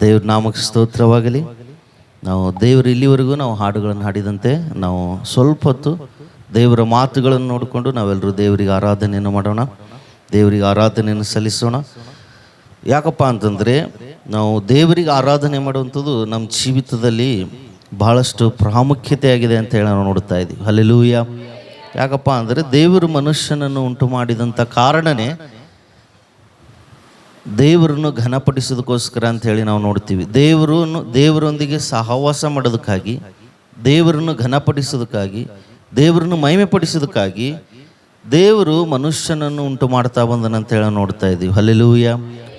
ದೇವ್ರ ನಾಮಕ್ಕೆ ಸ್ತೋತ್ರವಾಗಲಿ. ನಾವು ದೇವರು ಇಲ್ಲಿವರೆಗೂ ನಾವು ಹಾಡುಗಳನ್ನು ಹಾಡಿದಂತೆ ನಾವು ಸ್ವಲ್ಪ ಹೊತ್ತು ದೇವರ ಮಾತುಗಳನ್ನು ನೋಡಿಕೊಂಡು ನಾವೆಲ್ಲರೂ ದೇವರಿಗೆ ಆರಾಧನೆಯನ್ನು ಮಾಡೋಣ. ದೇವರಿಗೆ ಆರಾಧನೆಯನ್ನು ಸಲ್ಲಿಸೋಣ. ಯಾಕಪ್ಪ ಅಂತಂದರೆ ನಾವು ದೇವರಿಗೆ ಆರಾಧನೆ ಮಾಡುವಂಥದ್ದು ನಮ್ಮ ಜೀವಿತದಲ್ಲಿ ಬಹಳಷ್ಟು ಪ್ರಾಮುಖ್ಯತೆಯಾಗಿದೆ ಅಂತ ಹೇಳಿ ನಾವು ನೋಡ್ತಾ ಇದ್ದೀವಿ. ಅಲ್ಲೆಲೂಯ ಯಾಕಪ್ಪ ಅಂದರೆ ದೇವರು ಮನುಷ್ಯನನ್ನು ಉಂಟು ಮಾಡಿದಂಥ ಕಾರಣನೇ ದೇವರನ್ನು ಘನಪಡಿಸೋದಕ್ಕೋಸ್ಕರ ಅಂತ ಹೇಳಿ ನಾವು ನೋಡ್ತೀವಿ. ದೇವರನ್ನು, ದೇವರೊಂದಿಗೆ ಸಹವಾಸ ಮಾಡೋದಕ್ಕಾಗಿ, ದೇವರನ್ನು ಘನಪಡಿಸೋದಕ್ಕಾಗಿ, ದೇವರನ್ನು ಮಹಿಮೆಪಡಿಸೋದಕ್ಕಾಗಿ ದೇವರು ಮನುಷ್ಯನನ್ನು ಉಂಟು ಮಾಡ್ತಾ ಬಂದನಂತ ಹೇಳಿ ನೋಡ್ತಾ ಇದ್ದೀವಿ. ಹಲ್ಲೆಲೂಯ.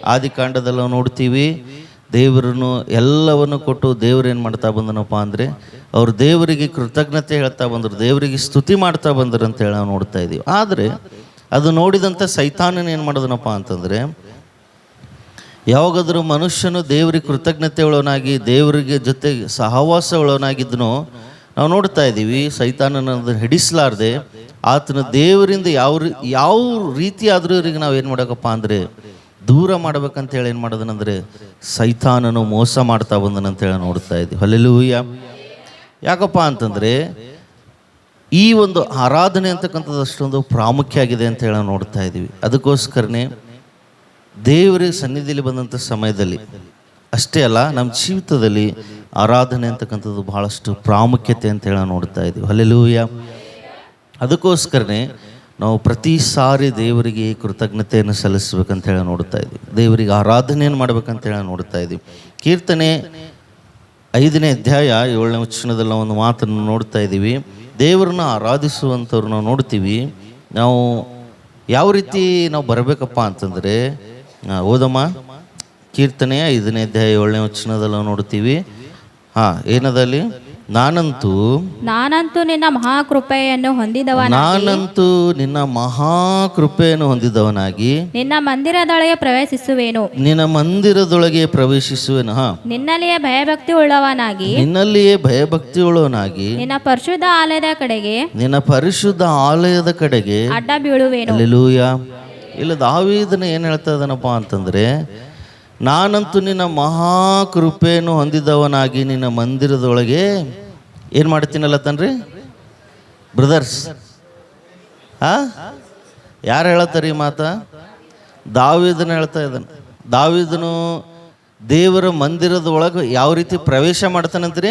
ಆದಿಕಾಂಡದಲ್ಲಿ ನೋಡ್ತೀವಿ, ದೇವರನ್ನು ಎಲ್ಲವನ್ನು ಕೊಟ್ಟು ದೇವರು ಏನು ಮಾಡ್ತಾ ಬಂದನಪ್ಪ ಅಂದರೆ, ಅವರು ದೇವರಿಗೆ ಕೃತಜ್ಞತೆ ಹೇಳ್ತಾ ಬಂದರು, ದೇವರಿಗೆ ಸ್ತುತಿ ಮಾಡ್ತಾ ಬಂದರು ಅಂತ ಹೇಳಿ ನಾವು ನೋಡ್ತಾ ಇದ್ದೀವಿ. ಆದರೆ, ಅದು ನೋಡಿದಂಥ ಸೈತಾನನ ಏನು ಮಾಡಿದನಪ್ಪ ಅಂತಂದರೆ ಯಾವಾಗಾದರೂ ಮನುಷ್ಯನು ದೇವರಿಗೆ ಕೃತಜ್ಞತೆ ಉಳ್ಳವನಾಗಿ ದೇವರಿಗೆ ಜೊತೆ ಸಹವಾಸ ನಾವು ನೋಡ್ತಾ ಇದ್ದೀವಿ ಸೈತಾನನ ಹಿಡಿಸಲಾರ್ದೆ ಆತನ ದೇವರಿಂದ ಯಾವ ಯಾವ ರೀತಿ ಆದರೂ ನಾವು ಏನು ಮಾಡೋಕಪ್ಪ ಅಂದರೆ, ದೂರ ಮಾಡ್ಬೇಕಂತ ಹೇಳಿ ಏನು ಮಾಡೋದನಂದರೆ, ಸೈತಾನನು ಮೋಸ ಮಾಡ್ತಾ ಬಂದನಂತ ಹೇಳಿ ನೋಡ್ತಾ ಇದ್ದೀವಿ. ಅಲ್ಲೆಲ್ಲೂಯ್ಯ ಯಾಕಪ್ಪ ಅಂತಂದರೆ, ಈ ಒಂದು ಆರಾಧನೆ ಅಂತಕ್ಕಂಥದ್ದು ಅಷ್ಟೊಂದು ಪ್ರಾಮುಖ್ಯ ಆಗಿದೆ ಅಂತ ಹೇಳಿ ನೋಡ್ತಾ ಇದ್ದೀವಿ. ಅದಕ್ಕೋಸ್ಕರನೇ ದೇವರ ಸನ್ನಿಧಿಯಲ್ಲಿ ಬಂದಂಥ ಸಮಯದಲ್ಲಿ, ಅಷ್ಟೇ ಅಲ್ಲ, ನಮ್ಮ ಜೀವಿತದಲ್ಲಿ ಆರಾಧನೆ ಅಂತಕ್ಕಂಥದ್ದು ಬಹಳಷ್ಟು ಪ್ರಾಮುಖ್ಯತೆ ಅಂತ ಹೇಳಿ ನೋಡ್ತಾ ಇದ್ದೀವಿ. ಅಲ್ಲೆಲ್ಲೂಯ್ಯ ಅದಕ್ಕೋಸ್ಕರನೇ ನಾವು ಪ್ರತಿ ಸಾರಿ ದೇವರಿಗೆ ಕೃತಜ್ಞತೆಯನ್ನು ಸಲ್ಲಿಸ್ಬೇಕಂತ ಹೇಳಿ ನೋಡ್ತಾ ಇದ್ದೀವಿ. ದೇವರಿಗೆ ಆರಾಧನೆಯನ್ನು ಮಾಡ್ಬೇಕಂತ ಹೇಳಿ ನೋಡ್ತಾ ಇದ್ದೀವಿ. ಕೀರ್ತನೆ ಐದನೇ ಅಧ್ಯಾಯ ಏಳನೇ ವಚನದಲ್ಲಿ ಒಂದು ಮಾತನ್ನು ನೋಡ್ತಾ ಇದ್ದೀವಿ. ದೇವರನ್ನ ಆರಾಧಿಸುವಂಥವ್ರನ್ನ ನೋಡ್ತೀವಿ. ನಾವು ಯಾವ ರೀತಿ ನಾವು ಬರಬೇಕಪ್ಪ ಅಂತಂದರೆ ಓದಮ್ಮ. ಕೀರ್ತನೆ ಐದನೇ ಅಧ್ಯಾಯ ಏಳನೇ ವಚನದಲ್ಲ ನೋಡ್ತೀವಿ. ಹಾಂ ಏನದಲ್ಲಿ? ನಾನಂತೂ ನಾನಂತೂ ನಿನ್ನ ಮಹಾಕೃಪೆಯನ್ನು ಹೊಂದಿದವ ನಾನಂತೂ ನಿನ್ನ ಮಹಾಕೃಪೆಯನ್ನು ಹೊಂದಿದವನಾಗಿ. ನಿನ್ನ ಮಂದಿರದೊಳಗೆ ಪ್ರವೇಶಿಸುವೇನು. ನಿನ್ನ ಮಂದಿರದೊಳಗೆ ಪ್ರವೇಶಿಸುವೆನು. ಹಾ. ನಿನ್ನಲ್ಲಿಯೇ ಭಯಭಕ್ತಿ ಉಳ್ಳವನಾಗಿ. ನಿನ್ನಲ್ಲಿಯೇ ಭಯಭಕ್ತಿಯುಳ್ಳವನಾಗಿ ನಿನ್ನ ಪರಿಶುದ್ಧ ಆಲಯದ ಕಡೆಗೆ ನಿನ್ನ ಪರಿಶುದ್ಧ ಆಲಯದ ಕಡೆಗೆ ಅಡ್ಡ ಬೀಳುವೆನು. ಅಲ್ಲೆಲೂಯ ಇಲ್ಲ ದಾವೀದನ ಏನು ಹೇಳ್ತಾ ಇದ್ದಾನಪ್ಪ ಅಂತಂದರೆ, ನಾನಂತೂ ನಿನ್ನ ಮಹಾಕೃಪೆಯನ್ನು ಹೊಂದಿದವನಾಗಿ ನಿನ್ನ ಮಂದಿರದೊಳಗೆ ಏನು ಮಾಡ್ತೀನಲ್ಲ ತನ್ರಿ ಬ್ರದರ್ಸ್ ಹಾ ಯಾರು ಹೇಳತ್ತಾರೆ ಈ ಮಾತ? ದಾವಿದನ ಹೇಳ್ತಾ ಇದ್ದಾನೆ. ದಾವಿದನು ದೇವರ ಮಂದಿರದ ಒಳಗೆ ಯಾವ ರೀತಿ ಪ್ರವೇಶ ಮಾಡ್ತಾನಂತ್ರಿ?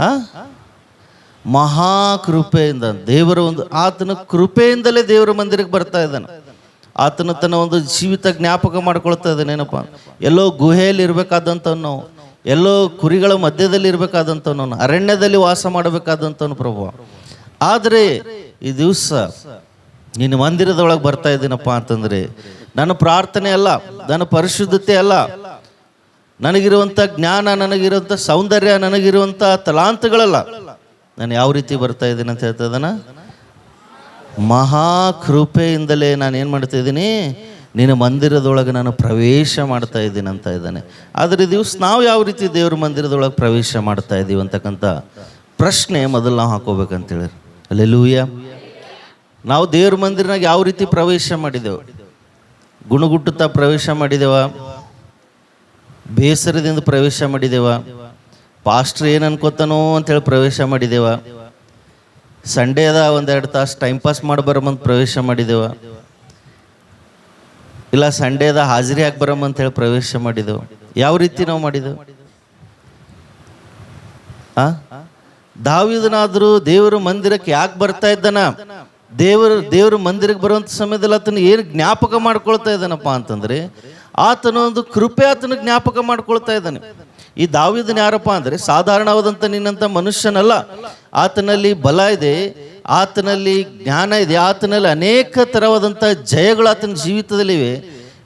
ಹಾ ಮಹಾಕೃಪೆಯಿಂದ, ದೇವರ ಒಂದು, ಆತನ ಕೃಪೆಯಿಂದಲೇ ದೇವರ ಮಂದಿರಕ್ಕೆ ಬರ್ತಾ ಇದ್ದಾನೆ. ಆತನ ತನ್ನ ಒಂದು ಜೀವಿತ ಜ್ಞಾಪಕ ಮಾಡ್ಕೊಳ್ತಾ ಇದ್ದಾನೆ, ಏನಪ್ಪ ಎಲ್ಲೋ ಗುಹೆಯಲ್ಲಿ ಇರಬೇಕಾದಂಥವನು ಎಲ್ಲೋ ಕುರಿಗಳ ಮಧ್ಯದಲ್ಲಿ ಇರಬೇಕಾದಂಥವನು ಅರಣ್ಯದಲ್ಲಿ ವಾಸ ಮಾಡಬೇಕಾದಂಥವನು ಪ್ರಭು. ಆದರೆ, ಈ ದಿವಸ ನಿನ್ನ ಮಂದಿರದೊಳಗೆ ಬರ್ತಾ ಇದ್ದೀನಪ್ಪ ಅಂತಂದರೆ, ನನ್ನ ಪ್ರಾರ್ಥನೆ ಅಲ್ಲ, ನನ್ನ ಪರಿಶುದ್ಧತೆ ಅಲ್ಲ. ನನಗಿರುವಂಥ ಜ್ಞಾನ, ನನಗಿರುವಂಥ ಸೌಂದರ್ಯ, ನನಗಿರುವಂಥ ತಲಾಂತಗಳಲ್ಲ. ನಾನು ಯಾವ ರೀತಿ ಬರ್ತಾ ಇದ್ದೀನಿ ಅಂತ ಹೇಳ್ತಾ ಇದ್ದಾನ? ಮಹಾಕೃಪೆಯಿಂದಲೇ ನಾನು ಏನು ಮಾಡ್ತಾ ಇದ್ದೀನಿ? ನಿನ್ನ ಮಂದಿರದೊಳಗೆ ನಾನು ಪ್ರವೇಶ ಮಾಡ್ತಾ ಇದ್ದೀನಿ ಅಂತ ಇದ್ದಾನೆ. ಆದರೆ ದಿವ್ಸ ನಾವು ಯಾವ ರೀತಿ ದೇವ್ರ ಮಂದಿರದೊಳಗೆ ಪ್ರವೇಶ ಮಾಡ್ತಾ ಇದ್ದೀವಿ ಅಂತಕ್ಕಂಥ ಪ್ರಶ್ನೆ ಮೊದಲು ನಾವು ಹಾಕೋಬೇಕಂತೇಳಿ. ಅಲ್ಲೆಲ್ಲೂಯ್ಯ ನಾವು ದೇವ್ರ ಮಂದಿರನಾಗ ಯಾವ ರೀತಿ ಪ್ರವೇಶ ಮಾಡಿದೆವು? ಗುಣಗುಟ್ಟುತ್ತಾ ಪ್ರವೇಶ ಮಾಡಿದೆವ? ಬೇಸರದಿಂದ ಪ್ರವೇಶ ಮಾಡಿದೆವ? ಪಾಸ್ಟ್ರ್ ಏನು ಅನ್ಕೋತಾನೋ ಅಂತೇಳಿ ಪ್ರವೇಶ ಮಾಡಿದೆವ. ಸಂಡೇ ಅದ ಒಂದೆರಡು ತಾಸು ಟೈಮ್ ಪಾಸ್ ಮಾಡಿ ಬರಮಂತ ಪ್ರವೇಶ ಮಾಡಿದೆವ. ಇಲ್ಲ, ಸಂಡೇದ ಹಾಜರಿ ಹಾಕಿ ಬರಮಂತ ಹೇಳಿ ಪ್ರವೇಶ ಮಾಡಿದೆವು. ಯಾವ ರೀತಿ ನಾವು ಮಾಡಿದೆವು? ಆ? ದಾವಿದನಾದರೂ ದೇವರ ಮಂದಿರಕ್ಕೆ ಯಾಕೆ ಬರ್ತಾ ಇದ್ದಾನ? ದೇವರ ದೇವರ ಮಂದಿರಕ್ಕೆ ಬರುವಂಥ ಸಮಯದಲ್ಲಿ ಆತನ ಏನು ಜ್ಞಾಪಕ ಮಾಡ್ಕೊಳ್ತಾ ಇದ್ದಾನಪ್ಪ ಅಂತಂದರೆ ಆತನ ಒಂದು ಕೃಪೆ ಆತನ ಜ್ಞಾಪಕ ಮಾಡ್ಕೊಳ್ತಾ ಇದ್ದಾನೆ. ಈ ದಾವಿದನ ಯಾರಪ್ಪ ಅಂದರೆ ಸಾಧಾರಣವಾದಂಥ ನಿನ್ನಂಥ ಮನುಷ್ಯನಲ್ಲ. ಆತನಲ್ಲಿ ಬಲ ಇದೆ, ಆತನಲ್ಲಿ ಜ್ಞಾನ ಇದೆ, ಆತನಲ್ಲಿ ಅನೇಕ ಥರವಾದಂಥ ಜಯಗಳು ಆತನ ಜೀವಿತದಲ್ಲಿವೆ.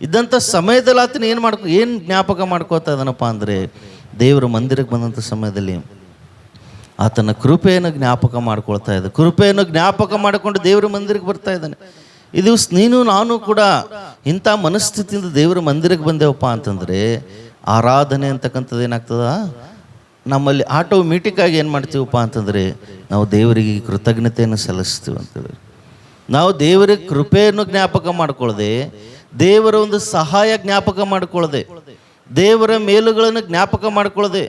ಇದ್ದಂಥ ಸಮಯದಲ್ಲಿ ಆತನ ಏನು ಮಾಡ್ಕೊ, ಏನು ಜ್ಞಾಪಕ ಮಾಡ್ಕೋತಾ ಇದನಪ್ಪ ಅಂದರೆ ದೇವರ ಮಂದಿರಕ್ಕೆ ಬಂದಂಥ ಸಮಯದಲ್ಲಿ ಆತನ ಕೃಪೆಯನ್ನು ಜ್ಞಾಪಕ ಮಾಡ್ಕೊಳ್ತಾ ಇದ್ದ ಕೃಪೆಯನ್ನು ಜ್ಞಾಪಕ ಮಾಡಿಕೊಂಡು ದೇವರ ಮಂದಿರಕ್ಕೆ ಬರ್ತಾ ಇದ್ದಾನೆ. ಈ ದಿವಸ ನೀನು, ನಾನು ಕೂಡ ಇಂಥ ಮನಸ್ಥಿತಿಯಿಂದ ದೇವರ ಮಂದಿರಕ್ಕೆ ಬಂದೇವಪ್ಪ ಅಂತಂದರೆ ಆರಾಧನೆ ಅಂತಕ್ಕಂಥದ್ದು ಏನಾಗ್ತದ? ನಮ್ಮಲ್ಲಿ ಆಟೋಮೆಟಿಕ್ ಆಗಿ ಏನು ಮಾಡ್ತೀವಪ್ಪ ಅಂತಂದರೆ, ನಾವು ದೇವರಿಗೆ ಕೃತಜ್ಞತೆಯನ್ನು ಸಲ್ಲಿಸ್ತೀವಿ ಅಂತೇಳಿ. ನಾವು ದೇವರ ಕೃಪೆಯನ್ನು ಜ್ಞಾಪಕ ಮಾಡ್ಕೊಳ್ಳದೆ, ದೇವರ ಒಂದು ಸಹಾಯ ಜ್ಞಾಪಕ ಮಾಡಿಕೊಳ್ಳದೆ, ದೇವರ ಮೇಲುಗಳನ್ನು ಜ್ಞಾಪಕ ಮಾಡಿಕೊಳ್ಳದೆ,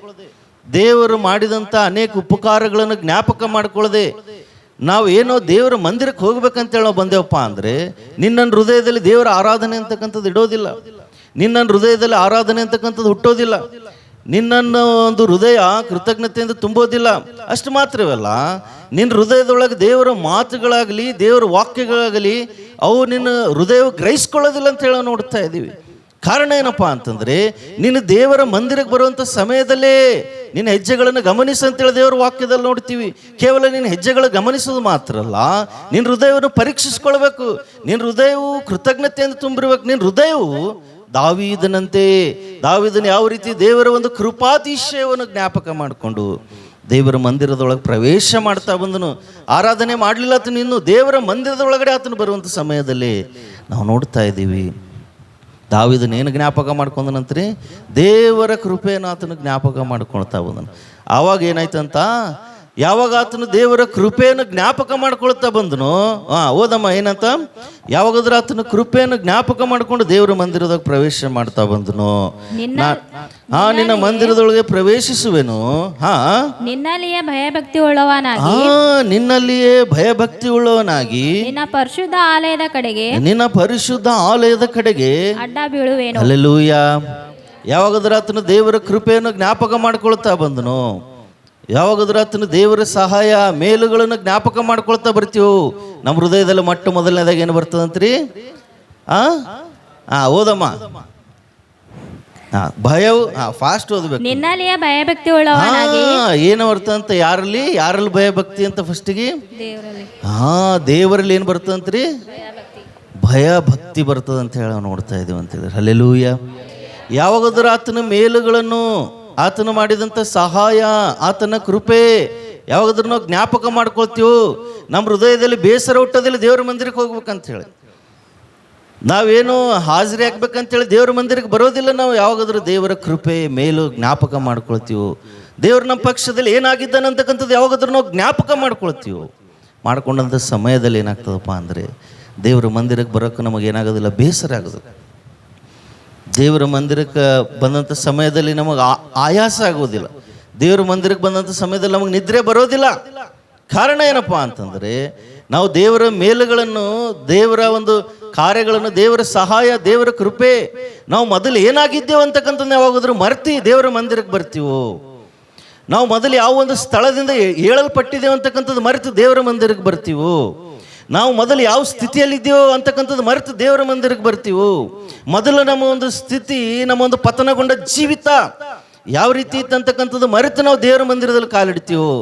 ದೇವರು ಮಾಡಿದಂಥ ಅನೇಕ ಉಪಕಾರಗಳನ್ನು ಜ್ಞಾಪಕ ಮಾಡಿಕೊಳ್ಳದೆ, ನಾವು ಏನೋ ದೇವರ ಮಂದಿರಕ್ಕೆ ಹೋಗ್ಬೇಕಂತೇಳಿ ನಾವು ಬಂದೇವಪ್ಪ ಅಂದರೆ ನಿನ್ನ ಹೃದಯದಲ್ಲಿ ದೇವರ ಆರಾಧನೆ ಅಂತಕ್ಕಂಥದ್ದು ಇಡೋದಿಲ್ಲ. ನಿನ್ನ ಹೃದಯದಲ್ಲಿ ಆರಾಧನೆ ಅಂತಕ್ಕಂಥದ್ದು ಹುಟ್ಟೋದಿಲ್ಲ. ನಿನ್ನನ್ನು ಒಂದು ಹೃದಯ ಕೃತಜ್ಞತೆಯಿಂದ ತುಂಬೋದಿಲ್ಲ. ಅಷ್ಟು ಮಾತ್ರವಲ್ಲ, ನಿನ್ನ ಹೃದಯದೊಳಗೆ ದೇವರ ಮಾತುಗಳಾಗಲಿ, ದೇವರ ವಾಕ್ಯಗಳಾಗಲಿ, ಅವು ನಿನ್ನ ಹೃದಯ ಗ್ರಹಿಸ್ಕೊಳ್ಳೋದಿಲ್ಲ ಅಂತ ಹೇಳಿ ನೋಡ್ತಾ ಇದ್ದೀವಿ. ಕಾರಣ ಏನಪ್ಪ ಅಂತಂದರೆ ನಿನ್ನ ದೇವರ ಮಂದಿರಕ್ಕೆ ಬರುವಂಥ ಸಮಯದಲ್ಲೇ ನಿನ್ನ ಹೆಜ್ಜೆಗಳನ್ನು ಗಮನಿಸು ಅಂತೇಳಿ ದೇವರ ವಾಕ್ಯದಲ್ಲಿ ನೋಡ್ತೀವಿ. ಕೇವಲ ನಿನ್ನ ಹೆಜ್ಜೆಗಳು ಗಮನಿಸೋದು ಮಾತ್ರ ಅಲ್ಲ, ನಿನ್ನ ಹೃದಯವನ್ನು ಪರೀಕ್ಷಿಸ್ಕೊಳ್ಬೇಕು. ನಿನ್ನ ಹೃದಯವು ಕೃತಜ್ಞತೆಯಿಂದ ತುಂಬಿರ್ಬೇಕು. ನಿನ್ನ ಹೃದಯವು ದಾವೀದನಂತೆ, ದಾವೀದನ ಯಾವ ರೀತಿ ದೇವರ ಒಂದು ಕೃಪಾತಿಶಯವನ್ನು ಜ್ಞಾಪಕ ಮಾಡಿಕೊಂಡು ದೇವರ ಮಂದಿರದೊಳಗೆ ಪ್ರವೇಶ ಮಾಡ್ತಾ ಬಂದನು. ಆರಾಧನೆ ಮಾಡಲಿಲ್ಲ ಆತನು ಇನ್ನು, ದೇವರ ಮಂದಿರದೊಳಗಡೆ ಆತನು ಬರುವಂಥ ಸಮಯದಲ್ಲಿ ನಾವು ನೋಡ್ತಾ ಇದ್ದೀವಿ. ದಾವಿದನ ಏನು ಜ್ಞಾಪಕ ಮಾಡ್ಕೊಂಡನಂತ್ರಿ ದೇವರ ಕೃಪೆಯನ್ನು ಆತನು ಜ್ಞಾಪಕ ಮಾಡ್ಕೊಳ್ತಾ ಬಂದನು ಆವಾಗ ಏನಾಯ್ತಂತ ಯಾವಾಗ ಆತನು ದೇವರ ಕೃಪೆಯನ್ನು ಜ್ಞಾಪಕ ಮಾಡ್ಕೊಳ್ತಾ ಬಂದನು ಹಾ ಓದಮ್ಮ ಏನಂತ? ಯಾವಾಗಾದ್ರೂ ಆತನ ಕೃಪೆಯನ್ನು ಜ್ಞಾಪಕ ಮಾಡಿಕೊಂಡು ದೇವರ ಮಂದಿರದಾಗ ಪ್ರವೇಶ ಮಾಡ್ತಾ ಬಂದನು? ಹಾ ನಿನ್ನ ಮಂದಿರದೊಳಗೆ ಪ್ರವೇಶಿಸುವೆನು? ಹಾ? ನಿನ್ನಲ್ಲಿಯೇ ಭಯಭಕ್ತಿ ಉಳ್ಳವನಾಗಿ ನಿನ್ನಲ್ಲಿಯೇ ಭಯಭಕ್ತಿ ಉಳ್ಳವನಾಗಿ ನಿನ್ನ ಪರಿಶುದ್ಧ ಆಲಯದ ಕಡೆಗೆ ನಿನ್ನ ಪರಿಶುದ್ಧ ಆಲಯದ ಕಡೆಗೆ ಅಡ್ಡ ಬೀಳುವೆನು. ಅಲ್ಲೆಲ್ಲೂಯ್ಯ ಯಾವಾಗಾದ್ರೂ ಆತನ ದೇವರ ಕೃಪೆಯನ್ನು ಜ್ಞಾಪಕ ಮಾಡ್ಕೊಳ್ತಾ ಬಂದನು? ಯಾವಾಗಾದ್ರೂ ಆತನ ದೇವರ ಸಹಾಯ ಮೇಲುಗಳನ್ನು ಜ್ಞಾಪಕ ಮಾಡ್ಕೊಳ್ತಾ ಬರ್ತೀವು? ನಮ್ಮ ಹೃದಯದಲ್ಲಿ ಮೊಟ್ಟ ಮೊದಲನೇದಾಗ ಏನು ಬರ್ತದಂತ್ರಿ? ಆ? ಆ ಓದಮ್ಮ. ಹಾ ಭಯವು ಹಾ ಫಾಸ್ಟ್ ಓದಬೇಕು. ನಿನ್ನಲ್ಲಿಯೇ ಭಯಭಕ್ತಿ ಹಾ ಏನು ಬರ್ತಂತ ಯಾರಲ್ಲಿ? ಯಾರಲ್ಲಿ ಭಯ ಭಕ್ತಿ ಅಂತ ಫಸ್ಟಿಗೆ? ಹಾ ದೇವರಲ್ಲಿ ಏನು ಬರ್ತದಂತ್ರಿ? ಭಯ ಭಕ್ತಿ ಬರ್ತದೆ ಅಂತ ಹೇಳಿ ನಾವು ನೋಡ್ತಾ ಇದೀವಿ ಅಂತ ಹೇಳಿದ್ರೆ. ಅಲ್ಲೆಲೂಯ ಯಾವಾಗಾದ್ರೂ ಆತನ ಮೇಲುಗಳನ್ನು ಆತನು ಮಾಡಿದಂಥ ಸಹಾಯ, ಆತನ ಕೃಪೆ ಯಾವಾಗಾದ್ರೂ ನಾವು ಜ್ಞಾಪಕ ಮಾಡ್ಕೊಳ್ತೀವೋ ನಮ್ಮ ಹೃದಯದಲ್ಲಿ ಬೇಸರ ಹುಟ್ಟೋದಿಲ್ಲ, ದೇವ್ರ ಮಂದಿರಕ್ಕೆ ಹೋಗ್ಬೇಕಂತ ಹೇಳಿ. ನಾವೇನು ಹಾಜರಿ ಹಾಕ್ಬೇಕಂತೇಳಿ ದೇವ್ರ ಮಂದಿರಕ್ಕೆ ಬರೋದಿಲ್ಲ, ನಾವು ಯಾವಾಗಾದ್ರೂ ದೇವರ ಕೃಪೆ ಮೇಲು ಜ್ಞಾಪಕ ಮಾಡ್ಕೊಳ್ತೀವೋ ದೇವ್ರ ನಮ್ಮ ಪಕ್ಷದಲ್ಲಿ ಏನಾಗಿದ್ದಾನೆ ಅಂತಕ್ಕಂಥದ್ದು ಯಾವಾಗಾದ್ರೂ ನಾವು ಜ್ಞಾಪಕ ಮಾಡ್ಕೊಳ್ತೀವೋ ಮಾಡ್ಕೊಂಡಂಥ ಸಮಯದಲ್ಲಿ ಏನಾಗ್ತದಪ್ಪ ಅಂದರೆ ದೇವ್ರ ಮಂದಿರಕ್ಕೆ ಬರೋಕ್ಕೆ ನಮಗೆ ಏನಾಗೋದಿಲ್ಲ ಬೇಸರ ಆಗೋದು ದೇವರ ಮಂದಿರಕ್ಕೆ ಬಂದಂಥ ಸಮಯದಲ್ಲಿ ನಮಗೆ ಆಯಾಸ ಆಗೋದಿಲ್ಲ ದೇವರ ಮಂದಿರಕ್ಕೆ ಬಂದಂಥ ಸಮಯದಲ್ಲಿ ನಮಗೆ ನಿದ್ರೆ ಬರೋದಿಲ್ಲ. ಕಾರಣ ಏನಪ್ಪ ಅಂತಂದರೆ, ನಾವು ದೇವರ ಮೇಲುಗಳನ್ನು, ದೇವರ ಒಂದು ಕಾರ್ಯಗಳನ್ನು, ದೇವರ ಸಹಾಯ, ದೇವರ ಕೃಪೆ, ನಾವು ಮೊದಲು ಏನಾಗಿದ್ದೇವೆ ಅಂತಕ್ಕಂಥದ್ದು ಯಾವಾಗಾದ್ರೂ ಮರ್ತಿ ದೇವರ ಮಂದಿರಕ್ಕೆ ಬರ್ತೀವೋ? ನಾವು ಮೊದಲು ಯಾವ ಒಂದು ಸ್ಥಳದಿಂದ ಹೇಳಲ್ಪಟ್ಟಿದ್ದೇವೆ ಅಂತಕ್ಕಂಥದ್ದು ಮರೆತು ದೇವರ ಮಂದಿರಕ್ಕೆ ಬರ್ತೀವೋ? ನಾವು ಮೊದಲು ಯಾವ ಸ್ಥಿತಿಯಲ್ಲಿದ್ದೀವೋ ಅಂತಕ್ಕಂಥದ್ದು ಮರೆತು ದೇವರ ಮಂದಿರಕ್ಕೆ ಬರ್ತೀವೋ. ಮೊದಲು ನಮ್ಮ ಒಂದು ಸ್ಥಿತಿ, ನಮ್ಮ ಒಂದು ಪತನಗೊಂಡ ಜೀವಿತ ಯಾವ ರೀತಿ ಇತ್ತಂತಕ್ಕಂಥದ್ದು ಮರೆತು ನಾವು ದೇವರ ಮಂದಿರದಲ್ಲಿ ಕಾಲಿಡ್ತೀವೋ.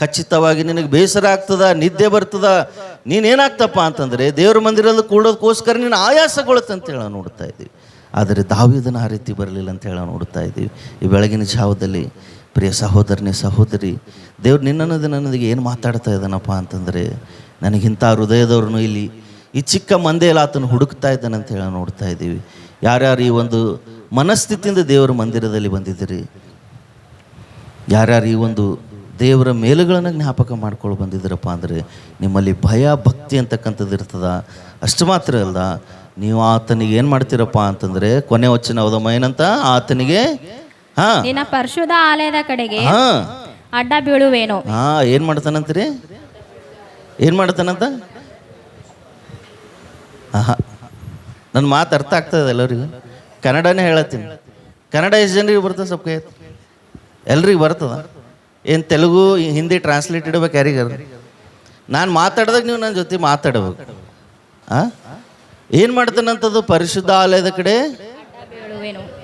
ಖಚಿತವಾಗಿ ನಿನಗೆ ಬೇಸರ ಆಗ್ತದ, ನಿದ್ದೆ ಬರ್ತದ, ನೀನೇನಾಗ್ತಪ್ಪ ಅಂತಂದರೆ ದೇವ್ರ ಮಂದಿರದಲ್ಲಿ ಕೂಡೋದಕ್ಕೋಸ್ಕರ ನೀನು ಆಯಾಸಗೊಳ್ಳುತ್ತೆ ಅಂತ ಹೇಳಿ ನೋಡ್ತಾ ಇದ್ದೀವಿ. ಆದರೆ ದಾವಿದನ ಆ ರೀತಿ ಬರಲಿಲ್ಲ ಅಂತ ಹೇಳಿ ನೋಡ್ತಾ ಇದ್ದೀವಿ. ಈ ಬೆಳಗಿನ ಜಾವದಲ್ಲಿ ಪ್ರಿಯ ಸಹೋದರನೇ ಸಹೋದರಿ, ದೇವ್ರು ನಿನ್ನನ್ನದು ನನ್ನದಿಗೆ ಏನು ಮಾತಾಡ್ತಾ ಇದ್ದಾನಪ್ಪ ಅಂತಂದರೆ ನನಗಿಂಥ ಹೃದಯದವ್ರನ್ನು ಇಲ್ಲಿ ಈ ಚಿಕ್ಕ ಮಂದೆಯಲ್ಲಿ ಆತನ ಹುಡುಕ್ತಾ ಇದ್ದಾನೆ ಅಂತ ಹೇಳಿ ನೋಡ್ತಾ ಇದ್ದೀವಿ. ಯಾರ್ಯಾರು ಈ ಒಂದು ಮನಸ್ಥಿತಿಯಿಂದ ದೇವರ ಮಂದಿರದಲ್ಲಿ ಬಂದಿದ್ದೀರಿ? ಯಾರ್ಯಾರು ಈ ಒಂದು ದೇವರ ಮೇಲುಗಳನ್ನು ಜ್ಞಾಪಕ ಮಾಡ್ಕೊಂಡು ಬಂದಿದ್ದೀರಪ್ಪ ಅಂದರೆ ನಿಮ್ಮಲ್ಲಿ ಭಯ ಭಕ್ತಿ ಅಂತಕ್ಕಂಥದ್ದು ಇರ್ತದ. ಅಷ್ಟು ಮಾತ್ರ ಅಲ್ಲ ನೀವು ಆತನಿಗೆ ಏನು ಮಾಡ್ತೀರಪ್ಪ ಅಂತಂದರೆ ಕೊನೆ ವಚನ ಹೌದಮ್ಮ ಏನಂತ ಆತನಿಗೆ ಹಾಂ. ಪರಿಶುದ್ಧ ಆಲಯದ ಕಡೆಗೆ ಹಾಂ. ಅಡ್ಡ ಬೀಳುವೇನು. ಹಾಂ ಏನು ಮಾಡ್ತಾನಂತೀರಿ? ಏನು ಮಾಡ್ತಾನಂತ ಆಹಾ. ನನ್ನ ಮಾತು ಅರ್ಥ ಆಗ್ತದೆ ಎಲ್ಲರಿಗೂ. ಕನ್ನಡನೇ ಹೇಳತ್ತೀನಿ. ಕನ್ನಡ ಎಷ್ಟು ಜನರಿಗೆ ಬರ್ತದೆ ಸ್ವಲ್ಪ ಕೈ ಎಲ್ರಿಗೆ ಬರ್ತದ? ಏನು ತೆಲುಗು, ಹಿಂದಿ ಟ್ರಾನ್ಸ್ಲೇಟ್ ಇಡಬೇಕು ಯಾರಿಗಾರ? ನಾನು ಮಾತಾಡ್ದಾಗ ನೀವು ನನ್ನ ಜೊತೆ ಮಾತಾಡಬೇಕು. ಆ? ಏನು ಮಾಡ್ತಾನಂಥದ್ದು ಪರಿಶುದ್ಧ ಆಲಯದ ಕಡೆ?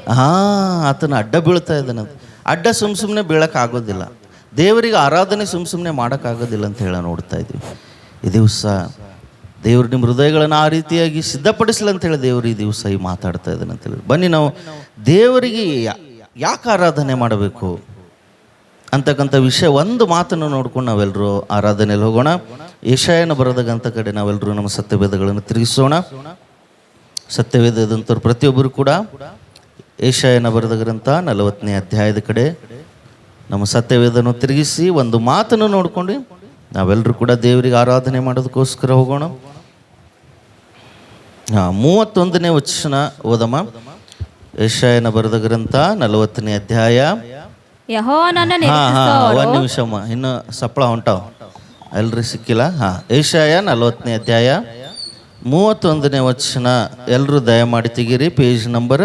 ಹಾಂ ಹಾ ಆತನ ಅಡ್ಡ ಬೀಳ್ತಾ ಇದ್ದಾನಂತ ಅಡ್ಡ ಸುಮ್ ಸುಮ್ಮನೆ ಬೀಳೋಕ್ಕಾಗೋದಿಲ್ಲ. ದೇವರಿಗೆ ಆರಾಧನೆ ಸುಮ್ ಸುಮ್ಮನೆ ಮಾಡೋಕ್ಕಾಗೋದಿಲ್ಲ ಅಂತ ಹೇಳಿ ನೋಡ್ತಾ ಇದ್ದೀವಿ ಈ ದಿವಸ ದೇವರು ನಿಮ್ಮ ಹೃದಯಗಳನ್ನು ಆ ರೀತಿಯಾಗಿ ಸಿದ್ಧಪಡಿಸಲಿ ಅಂತ ಹೇಳಿ ದೇವರು ಈ ದಿವಸ ಈ ಮಾತಾಡ್ತಾ ಇದ್ದಾನೆ ಅಂತ ಹೇಳಿ. ಬನ್ನಿ ನಾವು ದೇವರಿಗೆ ಯಾಕೆ ಆರಾಧನೆ ಮಾಡಬೇಕು? ಅಂತಕ್ಕಂಥ ವಿಷಯ ಒಂದು ಮಾತನ್ನು ನೋಡ್ಕೊಂಡು ನಾವೆಲ್ಲರೂ ಆರಾಧನೆಯಲ್ಲಿ ಹೋಗೋಣ. ಏಷಾಯನ ಬರೋದಕ್ಕಂಥ ಕಡೆ ನಾವೆಲ್ಲರೂ ನಮ್ಮ ಸತ್ಯವೇದಗಳನ್ನು ತಿರುಗಿಸೋಣ. ಸತ್ಯವೇದದಂಥವ್ರು ಪ್ರತಿಯೊಬ್ಬರು ಕೂಡ ಏಷಾಯನ ಬರೆದ ಗ್ರಂಥ ನಲವತ್ತನೇ ಅಧ್ಯಾಯದ ಕಡೆ ನಮ್ಮ ಸತ್ಯವೇದನ್ನು ತಿರುಗಿಸಿ ಒಂದು ಮಾತನ್ನು ನೋಡ್ಕೊಂಡು ನಾವೆಲ್ಲರೂ ಕೂಡ ದೇವರಿಗೆ ಆರಾಧನೆ ಮಾಡೋದಕ್ಕೋಸ್ಕರ ಹೋಗೋಣ. ಹಾಂ ಮೂವತ್ತೊಂದನೇ ವಚನ ಓದಮ್ಮ. ಯಶಾಯನ ಬರೆದ ಗ್ರಂಥ ನಲವತ್ತನೇ ಅಧ್ಯಾಯ. ಒಂದು ನಿಮಿಷಮ್ಮ ಇನ್ನು ಸಪ್ಪಳ ಹೊಂಟಾವ ಎಲ್ರಿ ಸಿಕ್ಕಿಲ್ಲ? ಹಾ ಏಷಾಯ ನಲವತ್ತನೇ ಅಧ್ಯಾಯ. ಮೂವತ್ತೊಂದನೇ ವಚನ ಎಲ್ಲರೂ ದಯಮಾಡಿ ತೆಗೀರಿ. ಪೇಜ್ ನಂಬರ್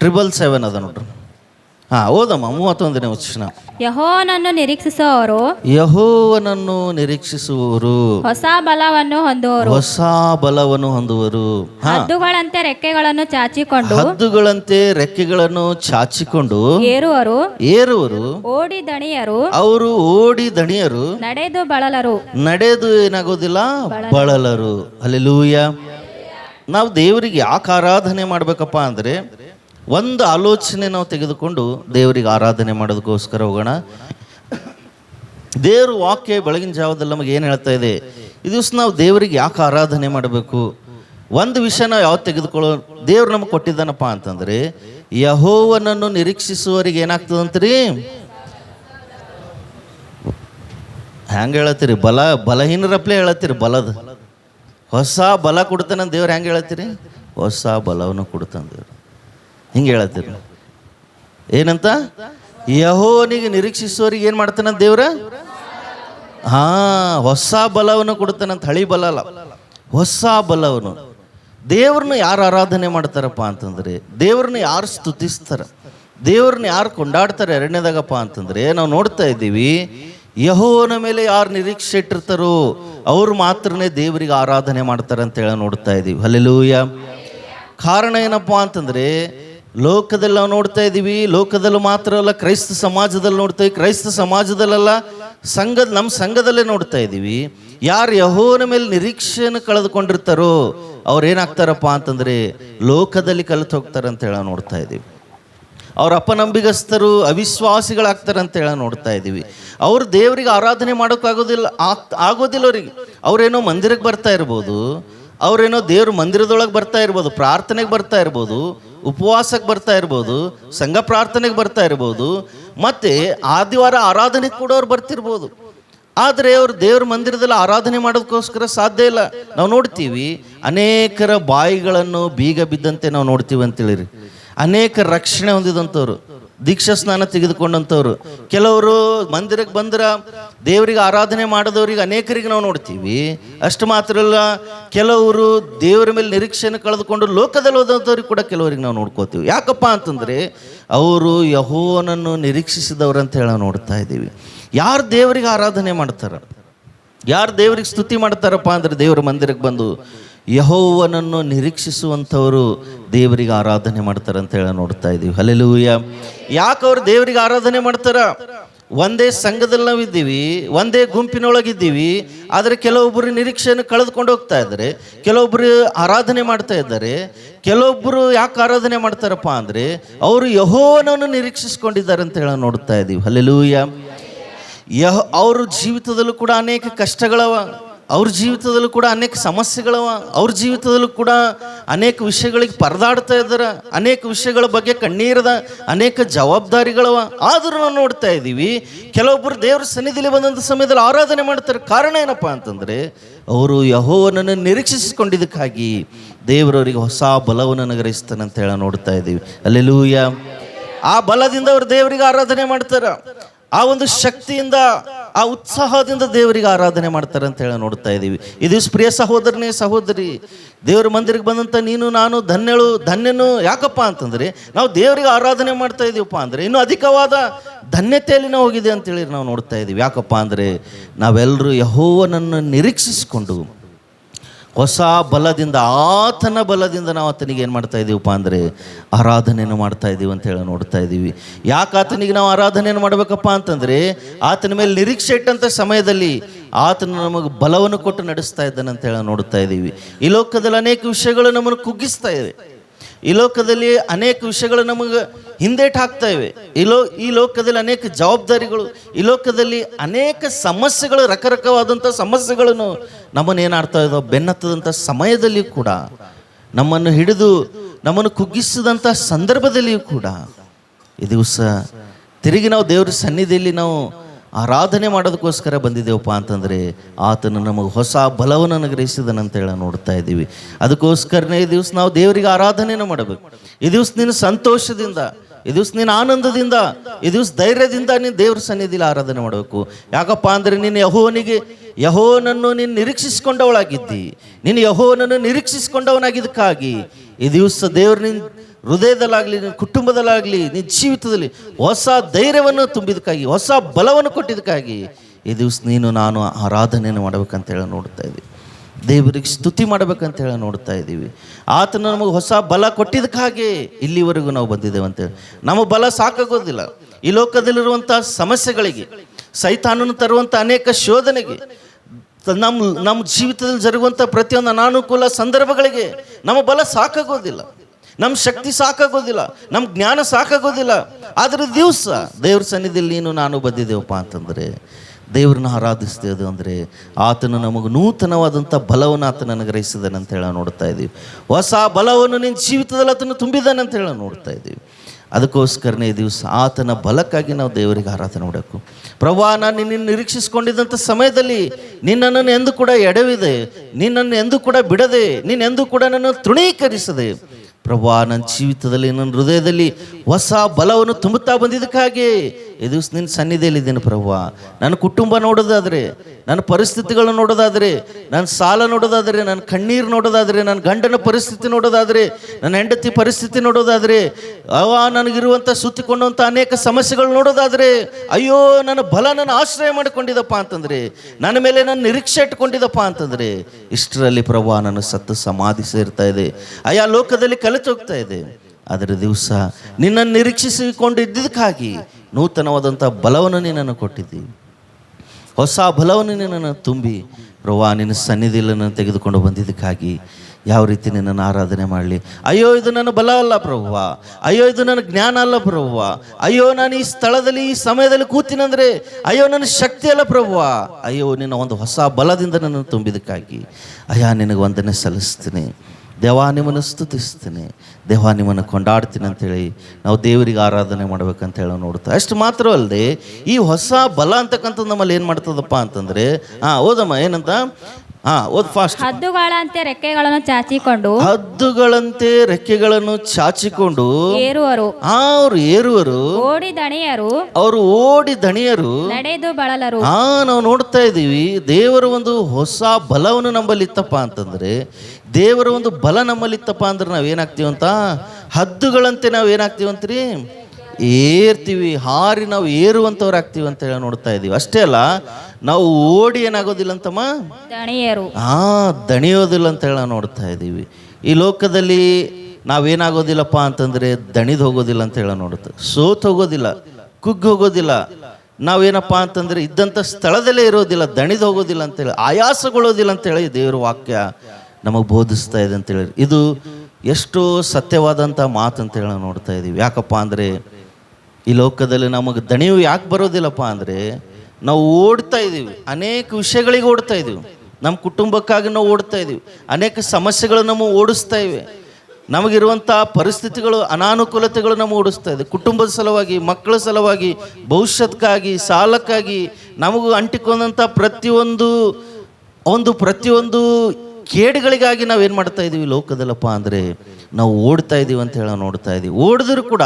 ಟ್ರಿಬಲ್ ಸೆವೆನ್ ಅದ ನೋಡ್ರಿ. ಹಾ ಓದಮ್ಮ ಮೂವತ್ತೊಂದನೇ ವಚನ. ಯಹೋವನನ್ನು ನಿರೀಕ್ಷಿಸುವವರು. ಯಹೋವನನ್ನು ನಿರೀಕ್ಷಿಸುವವರು. ಹೊಸ ಬಲವನ್ನು ಹೊಂದುವರು. ಹೊಸ ಬಲವನ್ನು ಹೊಂದುವರು. ಹಾ. ಹದ್ದುಗಳಂತೆ ರೆಕ್ಕೆಗಳನ್ನು ಚಾಚಿಕೊಂಡು ಹದ್ದುಗಳಂತೆ ರೆಕ್ಕೆಗಳನ್ನು ಚಾಚಿಕೊಂಡು ಏರುವರು. ಏರುವರು. ಓಡಿ ದಣಿಯರು. ಅವರು ಓಡಿ ದಣಿಯರು. ನಡೆದು ಬಳಲರು. ನಡೆದು ಏನಾಗೋದಿಲ್ಲ? ಬಳಲರು. ಅಲ್ಲೆಲೂಯ ನಾವು ದೇವರಿಗೆ ಯಾಕೆ ಆರಾಧನೆ ಮಾಡ್ಬೇಕಪ್ಪ ಅಂದರೆ ಒಂದು ಆಲೋಚನೆ ನಾವು ತೆಗೆದುಕೊಂಡು ದೇವರಿಗೆ ಆರಾಧನೆ ಮಾಡೋದಕ್ಕೋಸ್ಕರ ಹೋಗೋಣ. ದೇವರು ವಾಕ್ಯ ಬೆಳಗಿನ ಜಾವದಲ್ಲಿ ನಮಗೆ ಏನು ಹೇಳ್ತಾ ಇದೆ? ಈ ದಿವಸ ನಾವು ದೇವರಿಗೆ ಯಾಕೆ ಆರಾಧನೆ ಮಾಡಬೇಕು? ಒಂದು ವಿಷಯ ನಾವು ಯಾವ್ದು ತೆಗೆದುಕೊಳ್ಳೋ ದೇವ್ರು ನಮಗೆ ಕೊಟ್ಟಿದ್ದಾನಪ್ಪ ಅಂತಂದರೆ, ಯಹೋವನನ್ನು ನಿರೀಕ್ಷಿಸುವವರಿಗೆ ಏನಾಗ್ತದಂತ್ರಿ ಹೆಂಗೆ ಹೇಳತ್ತೀರಿ ಬಲ ಬಲಹೀನರಪ್ಲೆ ಹೇಳತ್ತೀರಿ ಬಲದ. ಹೊಸ ಬಲ ಕೊಡ್ತಾನ ದೇವ್ರು ಹೆಂಗೆ ಹೇಳತ್ತೀರಿ ಹೊಸ ಬಲವನ್ನು ಕೊಡ್ತಾನ ದೇವ್ರು. ಹಿಂಗೆ ಹೇಳತ್ತೀರಿ ಏನಂತ? ಯಹೋನಿಗೆ ನಿರೀಕ್ಷಿಸೋರಿಗೆ ಏನು ಮಾಡ್ತಾನ ದೇವ್ರ? ಹಾ, ಹೊಸ ಬಲವನ್ನು ಕೊಡ್ತಾನಂತ ಹಳಿ ಬಲ ಅಲ್ಲ. ಹೊಸ ಬಲವನ್ನು. ದೇವ್ರನ್ನ ಯಾರು ಆರಾಧನೆ ಮಾಡ್ತಾರಪ್ಪ ಅಂತಂದ್ರೆ, ದೇವ್ರನ್ನ ಯಾರು ಸ್ತುತಿಸ್ತಾರೆ? ದೇವ್ರನ್ನ ಯಾರು ಕೊಂಡಾಡ್ತಾರೆ ಎರಡನೇದಾಗಪ್ಪ ಅಂತಂದ್ರೆ, ನಾವು ನೋಡ್ತಾ ಇದ್ದೀವಿ, ಯಹೋವನ ಮೇಲೆ ಯಾರು ನಿರೀಕ್ಷೆ ಇಟ್ಟಿರ್ತಾರೋ, ಅವ್ರು ಮಾತ್ರನೇ ದೇವರಿಗೆ ಆರಾಧನೆ ಮಾಡ್ತಾರೆ ಅಂತ ಹೇಳಿ ನೋಡ್ತಾ ಇದ್ದೀವಿ. ಅಲ್ಲೆಲೂಯ ಕಾರಣ ಏನಪ್ಪ ಅಂತಂದ್ರೆ ಲೋಕದಲ್ಲಿ ನಾವು ನೋಡ್ತಾ ಇದ್ದೀವಿ. ಲೋಕದಲ್ಲೂ ಮಾತ್ರ ಅಲ್ಲ, ಕ್ರೈಸ್ತ ಸಮಾಜದಲ್ಲಿ ನೋಡ್ತಾ ಇದ್ದೀವಿ. ಕ್ರೈಸ್ತ ಸಮಾಜದಲ್ಲೆಲ್ಲ ಸಂಘದ ನಮ್ಮ ಸಂಘದಲ್ಲೇ ನೋಡ್ತಾ ಇದ್ದೀವಿ. ಯಾರು ಯಹೋನ ಮೇಲೆ ನಿರೀಕ್ಷೆಯನ್ನು ಕಳೆದುಕೊಂಡಿರ್ತಾರೋ, ಅವ್ರು ಏನಾಗ್ತಾರಪ್ಪ ಅಂತಂದ್ರೆ, ಲೋಕದಲ್ಲಿ ಕಲಿತು ಹೋಗ್ತಾರೆ ಅಂತ ಹೇಳಿ ನೋಡ್ತಾ ಇದ್ದೀವಿ. ಅವ್ರ ಅಪನಂಬಿಗಸ್ತರು, ಅವಿಶ್ವಾಸಿಗಳಾಗ್ತಾರೆ ಅಂತ ಹೇಳಿ ನೋಡ್ತಾ ಇದ್ದೀವಿ. ಅವ್ರು ದೇವರಿಗೆ ಆರಾಧನೆ ಮಾಡೋಕ್ಕಾಗೋದಿಲ್ಲ ಆಗ್- ಆಗೋದಿಲ್ಲ ಅವರಿಗೆ. ಅವರೇನೋ ಮಂದಿರಕ್ಕೆ ಬರ್ತಾ ಇರ್ಬೋದು, ಅವರೇನೋ ದೇವ್ರ ಮಂದಿರದೊಳಗೆ ಬರ್ತಾ ಇರ್ಬೋದು, ಪ್ರಾರ್ಥನೆಗೆ ಬರ್ತಾ ಇರ್ಬೋದು ಉಪವಾಸಕ್ಕೆ ಬರ್ತಾ ಇರ್ಬೋದು, ಸಂಘ ಪ್ರಾರ್ಥನೆಗೆ ಬರ್ತಾ ಇರ್ಬೋದು, ಮತ್ತು ಆದಿವಾರ ಆರಾಧನೆ ಕೂಡ ಅವ್ರು ಬರ್ತಿರ್ಬೋದು. ಆದರೆ ಅವರು ದೇವ್ರ ಮಂದಿರದಲ್ಲಿ ಆರಾಧನೆ ಮಾಡೋದಕ್ಕೋಸ್ಕರ ಸಾಧ್ಯ ಇಲ್ಲ. ನಾವು ನೋಡ್ತೀವಿ, ಅನೇಕರ ಬಾಯಿಗಳನ್ನು ಬೀಗ ಬಿದ್ದಂತೆ ನಾವು ನೋಡ್ತೀವಿ ಅಂತೇಳಿರಿ. ಅನೇಕ ರಕ್ಷಣೆ ಹೊಂದಿದಂಥವ್ರು. ದೀಕ್ಷಾ ಸ್ನಾನ ತೆಗೆದುಕೊಂಡಂಥವ್ರು. ಕೆಲವರು ಮಂದಿರಕ್ಕೆ ಬಂದ್ರೆ ದೇವರಿಗೆ ಆರಾಧನೆ ಮಾಡಿದವ್ರಿಗೆ ಅನೇಕರಿಗೆ ನಾವು ನೋಡ್ತೀವಿ. ಅಷ್ಟು ಮಾತ್ರ ಅಲ್ಲ, ಕೆಲವರು ದೇವರ ಮೇಲೆ ನಿರೀಕ್ಷೆಯನ್ನು ಕಳೆದುಕೊಂಡು ಲೋಕದಲ್ಲಿ ಹೋದಂಥವ್ರಿಗೆ ಕೂಡ ಕೆಲವರಿಗೆ ನಾವು ನೋಡ್ಕೋತೀವಿ. ಯಾಕಪ್ಪ ಅಂತಂದರೆ, ಅವರು ಯಹೋವನನ್ನು ನಿರೀಕ್ಷಿಸಿದವರು ಅಂತ ಹೇಳಿ ನೋಡ್ತಾ ಇದ್ದೀವಿ. ಯಾರು ದೇವರಿಗೆ ಆರಾಧನೆ ಮಾಡ್ತಾರ? ಯಾರು ದೇವರಿಗೆ ಸ್ತುತಿ ಮಾಡ್ತಾರಪ್ಪ ಅಂದರೆ ದೇವರ ಮಂದಿರಕ್ಕೆ ಬಂದು ಯಹೋವನನ್ನು ನಿರೀಕ್ಷಿಸುವಂಥವರು ದೇವರಿಗೆ ಆರಾಧನೆ ಮಾಡ್ತಾರೆ ಅಂತ ಹೇಳಿ ನೋಡ್ತಾ ಇದ್ದೀವಿ ಹಲೆಲೂಯ ಯಾಕೆ ಅವ್ರು ದೇವರಿಗೆ ಆರಾಧನೆ ಮಾಡ್ತಾರ? ಒಂದೇ ಸಂಘದಲ್ಲಿ ನಾವು ಇದ್ದೀವಿ ಒಂದೇ ಗುಂಪಿನೊಳಗಿದ್ದೀವಿ, ಆದರೆ ಕೆಲವೊಬ್ಬರು ನಿರೀಕ್ಷೆಯನ್ನು ಕಳೆದುಕೊಂಡು ಹೋಗ್ತಾ ಇದ್ದಾರೆ, ಕೆಲವೊಬ್ಬರು ಆರಾಧನೆ ಮಾಡ್ತಾ ಇದ್ದಾರೆ, ಕೆಲವೊಬ್ಬರು ಯಾಕೆ ಆರಾಧನೆ ಮಾಡ್ತಾರಪ್ಪ ಅಂದರೆ ಅವರು ಯಹೋವನನ್ನು ನಿರೀಕ್ಷಿಸ್ಕೊಂಡಿದ್ದಾರೆ ಅಂತ ಹೇಳಿ ನೋಡ್ತಾ ಇದ್ದೀವಿ ಹಲೆಲೂಯ ಯಹ, ಅವರು ಜೀವಿತದಲ್ಲೂ ಕೂಡ ಅನೇಕ ಕಷ್ಟಗಳವ ಅವ್ರ ಜೀವಿತದಲ್ಲೂ ಕೂಡ ಅನೇಕ ಸಮಸ್ಯೆಗಳವ ಅವ್ರ ಜೀವಿತದಲ್ಲೂ ಕೂಡ ಅನೇಕ ವಿಷಯಗಳಿಗೆ ಪರದಾಡ್ತಾ ಇದ್ದಾರೆ. ಅನೇಕ ವಿಷಯಗಳ ಬಗ್ಗೆ ಕಣ್ಣೀರದ ಅನೇಕ ಜವಾಬ್ದಾರಿಗಳವ. ಆದರೂ ನಾವು ನೋಡ್ತಾ ಇದ್ದೀವಿ ಕೆಲವೊಬ್ಬರು ದೇವರ ಸನ್ನಿಧಿಲಿ ಬಂದಂಥ ಸಮಯದಲ್ಲಿ ಆರಾಧನೆ ಮಾಡ್ತಾರೆ. ಕಾರಣ ಏನಪ್ಪ ಅಂತಂದರೆ, ಅವರು ಯಹೋವನನ್ನು ನಿರೀಕ್ಷಿಸಿಕೊಂಡಿದ್ದಕ್ಕಾಗಿ ದೇವರವರಿಗೆ ಹೊಸ ಬಲವನ್ನು ನಗರಿಸ್ತಾನೆ ಅಂತ ಹೇಳಿ ನೋಡ್ತಾ ಇದ್ದೀವಿ. ಅಲ್ಲೆಲೂಯ. ಆ ಬಲದಿಂದ ಅವರು ದೇವರಿಗೆ ಆರಾಧನೆ ಮಾಡ್ತಾರ. ಆ ಒಂದು ಶಕ್ತಿಯಿಂದ, ಆ ಉತ್ಸಾಹದಿಂದ ದೇವರಿಗೆ ಆರಾಧನೆ ಮಾಡ್ತಾರೆ ಅಂತ ಹೇಳಿ ನೋಡ್ತಾ ಇದ್ದೀವಿ ಇದು ಪ್ರಿಯ ಸಹೋದರನೇ ಸಹೋದರಿ, ದೇವರ ಮಂದಿರಕ್ಕೆ ಬಂದಂಥ ನೀನು, ನಾನು, ಧನ್ಯಳು, ಧನ್ಯನು ಯಾಕಪ್ಪ ಅಂತಂದ್ರೆ, ನಾವು ದೇವರಿಗೆ ಆರಾಧನೆ ಮಾಡ್ತಾ ಇದೀವಪ್ಪ ಅಂದರೆ, ಇನ್ನೂ ಅಧಿಕವಾದ ಧನ್ಯತೆಯಲ್ಲಿ ನಾವು ಹೋಗಿದೆ ಅಂತೇಳಿ ನಾವು ನೋಡ್ತಾ ಇದ್ದೀವಿ ಯಾಕಪ್ಪ ಅಂದರೆ, ನಾವೆಲ್ಲರೂ ಯಹೋವನನ್ನು ನಿರೀಕ್ಷಿಸಿಕೊಂಡು ಹೊಸ ಬಲದಿಂದ, ಆತನ ಬಲದಿಂದ ನಾವು ಆತನಿಗೆ ಏನು ಮಾಡ್ತಾ ಇದ್ದೀವಪ್ಪ ಅಂದರೆ ಆರಾಧನೆಯನ್ನು ಮಾಡ್ತಾ ಇದ್ದೀವಿ ಅಂತ ಹೇಳಿ ನೋಡ್ತಾ ಇದ್ದೀವಿ ಯಾಕೆ ಆತನಿಗೆ ನಾವು ಆರಾಧನೆಯನ್ನು ಮಾಡಬೇಕಪ್ಪ ಅಂತಂದರೆ ಆತನ ಮೇಲೆ ನಿರೀಕ್ಷೆ ಇಟ್ಟಂಥ ಸಮಯದಲ್ಲಿ ಆತನು ನಮಗೆ ಬಲವನ್ನು ಕೊಟ್ಟು ನಡೆಸ್ತಾ ಇದ್ದಾನೆ ಅಂತ ಹೇಳಿ ನೋಡ್ತಾ ಇದ್ದೀವಿ ಈ ಲೋಕದಲ್ಲಿ ಅನೇಕ ವಿಷಯಗಳು ನಮ್ಮನ್ನು ಕುಗ್ಗಿಸ್ತಾ ಇವೆ ಈ ಲೋಕದಲ್ಲಿ ಅನೇಕ ವಿಷಯಗಳು ನಮಗೆ ಹಿಂದೇಟ್ ಹಾಕ್ತಾ ಇವೆ ಈ ಲೋ ಈ ಲೋಕದಲ್ಲಿ ಅನೇಕ ಜವಾಬ್ದಾರಿಗಳು, ಈ ಲೋಕದಲ್ಲಿ ಅನೇಕ ಸಮಸ್ಯೆಗಳು, ರಕರಕವಾದಂಥ ಸಮಸ್ಯೆಗಳನ್ನು ನಮ್ಮನ್ನು ಏನಾಡ್ತಾ ಇದ್ದಾವೆ ಬೆನ್ನತ್ತದಂಥ ಸಮಯದಲ್ಲಿ ಕೂಡ, ನಮ್ಮನ್ನು ಹಿಡಿದು, ನಮ್ಮನ್ನು ಕುಗ್ಗಿಸಿದಂಥ ಸಂದರ್ಭದಲ್ಲಿಯೂ ಕೂಡ, ಈ ದಿವಸ ತಿರುಗಿ ನಾವು ದೇವರ ಸನ್ನಿಧಿಯಲ್ಲಿ ನಾವು ಆರಾಧನೆ ಮಾಡೋದಕ್ಕೋಸ್ಕರ ಬಂದಿದ್ದೇವಪ್ಪ ಅಂತಂದರೆ, ಆತನು ನಮಗೆ ಹೊಸ ಬಲವನ್ನು ಅನುಗ್ರಹಿಸಿದನಂತ ಹೇಳಿ ನೋಡ್ತಾ ಇದ್ದೀವಿ. ಅದಕ್ಕೋಸ್ಕರನೇ ಈ ದಿವಸ ನಾವು ದೇವರಿಗೆ ಆರಾಧನೆಯನ್ನು ಮಾಡಬೇಕು. ಈ ದಿವಸ ನೀನು ಸಂತೋಷದಿಂದ ಈ ದಿವಸ ನೀನು ಆನಂದದಿಂದ, ಈ ದಿವಸ ಧೈರ್ಯದಿಂದ ನೀನು ದೇವ್ರ ಸನ್ನಿಧಿಲಿ ಆರಾಧನೆ ಮಾಡಬೇಕು. ಯಾಕಪ್ಪ ಅಂದರೆ ನೀನು ಯಹೋವನಿಗೆ ಯಹೋನನ್ನು ನೀನು ನಿರೀಕ್ಷಿಸಿಕೊಂಡವಳಾಗಿದ್ದಿ. ನೀನು ಯಹೋವನನ್ನು ನಿರೀಕ್ಷಿಸಿಕೊಂಡವನಾಗಿದ್ದಕ್ಕಾಗಿ ಈ ದಿವಸ ದೇವ್ರ ನಿನ್ನ ಹೃದಯದಲ್ಲಾಗಲಿ ನಿನ್ನ ಕುಟುಂಬದಲ್ಲಾಗಲಿ ನಿನ್ನ ಜೀವಿತದಲ್ಲಿ ಹೊಸ ಧೈರ್ಯವನ್ನು ತುಂಬಿದಕ್ಕಾಗಿ ಹೊಸ ಬಲವನ್ನು ಕೊಟ್ಟಿದ್ದಕ್ಕಾಗಿ ಈ ದಿವಸ ನೀನು, ನಾನು ಆರಾಧನೆಯನ್ನು ಮಾಡಬೇಕಂತೇಳಿ ನೋಡ್ತಾ ಇದ್ದೀವಿ ದೇವರಿಗೆ ಸ್ತುತಿ ಮಾಡ್ಬೇಕಂತ ಹೇಳಿ ನೋಡ್ತಾ ಇದ್ದೀವಿ. ಆತನ ನಮಗೆ ಹೊಸ ಬಲ ಕೊಟ್ಟಿದ್ದಕ್ಕಾಗಿ ಇಲ್ಲಿವರೆಗೂ ನಾವು ಬಂದಿದ್ದೇವೆ ಅಂತೇಳಿ ನಮ್ಮ ಬಲ ಸಾಕಾಗೋದಿಲ್ಲ. ಈ ಲೋಕದಲ್ಲಿರುವಂಥ ಸಮಸ್ಯೆಗಳಿಗೆ ಸೈತಾನನ್ನು ತರುವಂಥ ಅನೇಕ ಶೋಧನೆಗೆ, ನಮ್ಮ ನಮ್ಮ ಜೀವಿತದಲ್ಲಿ ಜರುಗುವಂಥ ಪ್ರತಿಯೊಂದು ಅನಾನುಕೂಲ ಸಂದರ್ಭಗಳಿಗೆ ನಮ್ಮ ಬಲ ಸಾಕಾಗೋದಿಲ್ಲ. ನಮ್ಮ ಶಕ್ತಿ ಸಾಕಾಗೋದಿಲ್ಲ. ನಮ್ಮ ಜ್ಞಾನ ಸಾಕಾಗೋದಿಲ್ಲ. ಆದರೆ ದಿವಸ ದೇವ್ರ ಸನ್ನಿಧಿಯಲ್ಲಿ ನೀನು, ನಾನು ಬಂದಿದ್ದೇವಪ್ಪ ಅಂತಂದರೆ ದೇವ್ರನ್ನ ಆರಾಧಿಸ್ತೇವೆ ಅಂದರೆ ಆತನು ನಮಗೆ ನೂತನವಾದಂಥ ಬಲವನ್ನು ಆತನ ಅನುಗ್ರಹಿಸಿದಾನೆ ಅಂತ ಹೇಳಿ ನೋಡ್ತಾ ಇದ್ದೀವಿ. ಹೊಸ ಬಲವನ್ನು ನಿನ್ನ ಜೀವಿತದಲ್ಲಿ ಆತನು ತುಂಬಿದ್ದಾನೆ ಅಂತ ಹೇಳಿ ನೋಡ್ತಾ ಇದ್ದೀವಿ. ಅದಕ್ಕೋಸ್ಕರನೇ ದಿವಸ ಆತನ ಬಲಕ್ಕಾಗಿ ನಾವು ದೇವರಿಗೆ ಆರಾಧನೆ ಮಾಡಬೇಕು. ಪ್ರಭಾ ನಾನು ನಿನ್ನ ನಿರೀಕ್ಷಿಸಿಕೊಂಡಿದ್ದಂಥ ಸಮಯದಲ್ಲಿ ನಿನ್ನನ್ನು ಎಂದು ಕೂಡ ಎಡವಿದೆ. ನಿನ್ನನ್ನು ಎಂದು ಕೂಡ ಬಿಡದೆ ನಿನ್ನೆಂದು ಕೂಡ ನನ್ನ ತೃಣೀಕರಿಸದೆ ಪ್ರಭಾ, ನನ್ನ ಜೀವಿತದಲ್ಲಿ, ನನ್ನ ಹೃದಯದಲ್ಲಿ ಹೊಸ ಬಲವನ್ನು ತುಂಬುತ್ತಾ ಬಂದಿದ್ದಕ್ಕಾಗಿ. ಈ ದಿವಸ ನಿನ್ನ ಸನ್ನಿಧಿಯಲ್ಲಿದ್ದೇನೆ ಪ್ರಭಾ. ನನ್ನ ಕುಟುಂಬ ನೋಡೋದಾದರೆ ನನ್ನ ಪರಿಸ್ಥಿತಿಗಳನ್ನ ನೋಡೋದಾದರೆ, ನನ್ನ ಸಾಲ ನೋಡೋದಾದರೆ, ನನ್ನ ಕಣ್ಣೀರು ನೋಡೋದಾದ್ರೆ, ನನ್ನ ಗಂಡನ ಪರಿಸ್ಥಿತಿ ನೋಡೋದಾದ್ರೆ, ನನ್ನ ಹೆಂಡತಿ ಪರಿಸ್ಥಿತಿ ನೋಡೋದಾದರೆ ಅವ ನನಗಿರುವಂಥ ಸುತ್ತಿಕೊಂಡಂಥ ಅನೇಕ ಸಮಸ್ಯೆಗಳು ನೋಡೋದಾದರೆ, ಅಯ್ಯೋ ನನ್ನ ಬಲ ನನ್ನ ಆಶ್ರಯ ಮಾಡಿಕೊಂಡಿದ್ದಪ್ಪ ಅಂತಂದ್ರೆ, ನನ್ನ ಮೇಲೆ ನನ್ನ ನಿರೀಕ್ಷೆ ಇಟ್ಕೊಂಡಿದ್ದಪ್ಪ ಅಂತಂದ್ರೆ, ಇಷ್ಟರಲ್ಲಿ ಪ್ರಭಾ ನನ್ನ ಸತ್ತು ಸಮಾಧಿ ಸೇರ್ತಾ ಇದೆ. ಅಯ್ಯ, ಲೋಕದಲ್ಲಿ ಕಲಿತು ಹೋಗ್ತಾ ಇದೆ. ಅದರ ದಿವಸ ನಿನ್ನನ್ನು ನಿರೀಕ್ಷಿಸಿಕೊಂಡಿದ್ದಕ್ಕಾಗಿ ನೂತನವಾದಂಥ ಬಲವನ್ನು ನೀನನ್ನು ಕೊಟ್ಟಿದ್ದಿ. ಹೊಸ ಬಲವನ್ನು ನಿನ್ನನ್ನು ತುಂಬಿ. ಪ್ರಭಾ ನಿನ್ನ ಸನ್ನಿಧಿಯಲ್ಲಿ ತೆಗೆದುಕೊಂಡು ಬಂದಿದ್ದಕ್ಕಾಗಿ ಯಾವ ರೀತಿ ನಿನ್ನನ್ನು ಆರಾಧನೆ ಮಾಡಲಿ. ಅಯ್ಯೋ, ಇದು ನನ್ನ ಬಲ ಅಲ್ಲ ಪ್ರಭುವ ಅಯ್ಯೋ, ಇದು ನನ್ನ ಜ್ಞಾನ ಅಲ್ಲ ಪ್ರಭುವ ಅಯ್ಯೋ, ನಾನು ಈ ಸ್ಥಳದಲ್ಲಿ, ಈ ಸಮಯದಲ್ಲಿ ಕೂತಿನಂದ್ರೆ ಅಯ್ಯೋ, ನನ್ನ ಶಕ್ತಿ ಅಲ್ಲ ಪ್ರಭುವ ಅಯ್ಯೋ, ನಿನ್ನ ಒಂದು ಹೊಸ ಬಲದಿಂದ ನನ್ನನ್ನು ತುಂಬಿದಕ್ಕಾಗಿ ಅಯ್ಯ, ನಿನಗೆ ವಂದನೆ ಸಲ್ಲಿಸ್ತೀನಿ. ದೇವಾ ನಿಮ್ಮನ್ನು ಸ್ತುತಿಸ್ತೀನಿ. ದೇವ ನಿಮ್ಮನ್ನು ಕೊಂಡಾಡ್ತೀನಿ ಅಂತೇಳಿ ನಾವು ದೇವರಿಗೆ ಆರಾಧನೆ ಮಾಡ್ಬೇಕಂತ ಹೇಳಿ ನೋಡ್ತಾ ಅಷ್ಟು ಮಾತ್ರ ಅಲ್ಲದೆ ಈ ಹೊಸ ಬಲ ಅಂತಕ್ಕಂಥದ್ದು ನಮ್ಮಲ್ಲಿ ಏನು ಮಾಡ್ತದಪ್ಪ ಅಂತಂದರೆ ಹಾಂ ಹೌದಮ್ಮ, ಏನಂತ? ಹಾಂ ಓದ್ ಫಾಸ್ಟ್ ಹದ್ದುಗಳಂತೆ ರೆಕ್ಕೆಗಳನ್ನು ಚಾಚಿಕೊಂಡು ಹದ್ದುಗಳಂತೆ ರೆಕ್ಕೆಗಳನ್ನು ಚಾಚಿಕೊಂಡು ಏರುವರು. ಆ ಅವ್ರು ಏರುವರು. ಓಡಿ ದಣಿಯರು. ಅವರು ಓಡಿ ದಣಿಯರು. ನಡೆದು ಬಳಲರು. ಆ ನಾವು ನೋಡ್ತಾ ಇದ್ದೀವಿ ದೇವರ ಒಂದು ಹೊಸ ಬಲವನ್ನು ನಮ್ಮಲ್ಲಿತ್ತಪ್ಪ ಅಂತಂದ್ರೆ ದೇವರ ಒಂದು ಬಲ ನಮ್ಮಲ್ಲಿತ್ತಪ್ಪ ಅಂದ್ರೆ ನಾವು ಏನಾಗ್ತೀವಿ ಅಂತ ಹದ್ದುಗಳಂತೆ ನಾವು ಏನಾಗ್ತೀವಿ ಅಂತ್ರಿ ಏರ್ತೀವಿ ಹಾರಿ ನಾವು ಏರುವಂಥವ್ರು ಆಗ್ತೀವಿ ಅಂತ ಹೇಳಿ ನೋಡ್ತಾ ಇದ್ದೀವಿ. ಅಷ್ಟೇ ಅಲ್ಲ ನಾವು ಓಡಿ ಏನಾಗೋದಿಲ್ಲ ಅಂತಮ್ಮ? ದಣಿಯರು. ಆ ದಣಿಯೋದಿಲ್ಲ ಅಂತ ಹೇಳಿ ನೋಡ್ತಾ ಇದ್ದೀವಿ. ಈ ಲೋಕದಲ್ಲಿ ನಾವೇನಾಗೋದಿಲ್ಲಪ್ಪ ಅಂತಂದರೆ ದಣಿದು ಹೋಗೋದಿಲ್ಲ ಅಂತ ಹೇಳಿ ನೋಡುತ್ತೆ. ಸೋತ್ ಹೋಗೋದಿಲ್ಲ ಕುಗ್ಗಿ ಹೋಗೋದಿಲ್ಲ. ನಾವೇನಪ್ಪ ಅಂತಂದರೆ ಇದ್ದಂಥ ಸ್ಥಳದಲ್ಲೇ ಇರೋದಿಲ್ಲ ದಣಿದು ಹೋಗೋದಿಲ್ಲ ಅಂತೇಳಿ ಆಯಾಸಗೊಳ್ಳೋದಿಲ್ಲ ಅಂತೇಳಿ ದೇವರ ವಾಕ್ಯ ನಮಗೆ ಬೋಧಿಸ್ತಾ ಇದೆ ಅಂತೇಳಿ ಇದು ಎಷ್ಟೋ ಸತ್ಯವಾದಂಥ ಮಾತು ಅಂತೇಳಿ ನಾವು ನೋಡ್ತಾ ಇದ್ದೀವಿ. ಯಾಕಪ್ಪ ಅಂದರೆ ಈ ಲೋಕದಲ್ಲಿ ನಮಗೆ ದಣಿವು ಯಾಕೆ ಬರೋದಿಲ್ಲಪ್ಪ ಅಂದರೆ ನಾವು ಓಡ್ತಾ ಇದ್ದೀವಿ, ಅನೇಕ ವಿಷಯಗಳಿಗೆ ಓಡ್ತಾ ಇದ್ದೀವಿ. ನಮ್ಮ ಕುಟುಂಬಕ್ಕಾಗಿ ನಾವು ಓಡ್ತಾ ಇದ್ದೀವಿ, ಅನೇಕ ಸಮಸ್ಯೆಗಳು ನಮ್ಮ ಓಡಿಸ್ತಾ ಇವೆ. ನಮಗಿರುವಂಥ ಪರಿಸ್ಥಿತಿಗಳು, ಅನಾನುಕೂಲತೆಗಳು ನಮ್ಮ ಓಡಿಸ್ತಾ ಇದೆ. ಕುಟುಂಬದ ಸಲುವಾಗಿ, ಮಕ್ಕಳ ಸಲುವಾಗಿ ಭವಿಷ್ಯಕ್ಕಾಗಿ ಸಾಲಕ್ಕಾಗಿ ನಮಗೂ ಅಂಟಿಕೊಂಡಂಥ ಪ್ರತಿಯೊಂದು, ಒಂದು ಪ್ರತಿಯೊಂದು ಕೇಡುಗಳಿಗಾಗಿ ನಾವೇನು ಮಾಡ್ತಾ ಇದ್ದೀವಿ ಲೋಕದಲ್ಲಪ್ಪ ಅಂದರೆ ನಾವು ಓಡ್ತಾ ಇದ್ದೀವಿ ಅಂತ ಹೇಳಿ ನೋಡ್ತಾ ಇದ್ದೀವಿ. ಓಡಿದ್ರು ಕೂಡ